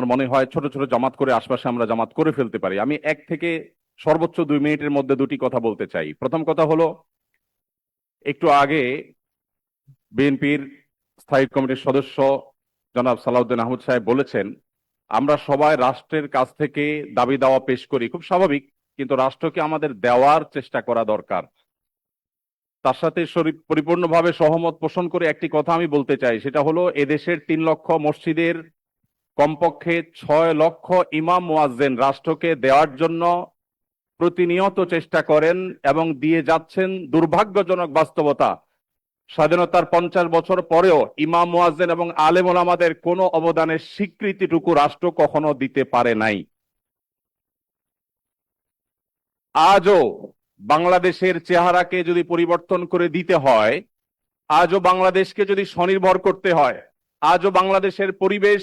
আমার মনে হয় ছোট ছোট জামাত করে আশপাশে আমরা জামাত করে ফেলতে পারি। আমি এক থেকে সর্বোচ্চ দুই মিনিটের মধ্যে দুটি কথা বলতে চাই। প্রথম কথা হলো, একটু আগে বিএনপির স্থায়ী কমিটির সদস্য জনাব সালাউদ্দিন আহমদ সাহেব বলেছেন, আমরা সবাই রাষ্ট্রের কাছ থেকে দাবি দাওয়া পেশ করি। খুব স্বাভাবিক, কিন্তু রাষ্ট্রকে আমাদের দেওয়ার চেষ্টা করা দরকার। তার সাথে পরিপূর্ণভাবে সহমত পোষণ করে একটি কথা আমি বলতে চাই, সেটা হলো, এদেশের তিন লক্ষ মসজিদের কমপক্ষে ছয় লক্ষ ইমাম মুয়াজ্জেন রাষ্ট্রকে দেওয়ার জন্য প্রতিনিয়ত চেষ্টা করেন এবং দিয়ে যাচ্ছেন দুর্ভাগ্যজনক বাস্তবতা। স্বাধীনতার পঞ্চাশ বছর পরেও ইমাম মুয়াজ্জেন এবং আলেম ওলামাদের কোনো অবদানের স্বীকৃতিটুকু রাষ্ট্র কখনো দিতে পারে নাই। আজও বাংলাদেশের চেহারাকে যদি পরিবর্তন করে দিতে হয়, আজও বাংলাদেশকে যদি স্বনির্ভর করতে হয়, আজও বাংলাদেশের পরিবেশ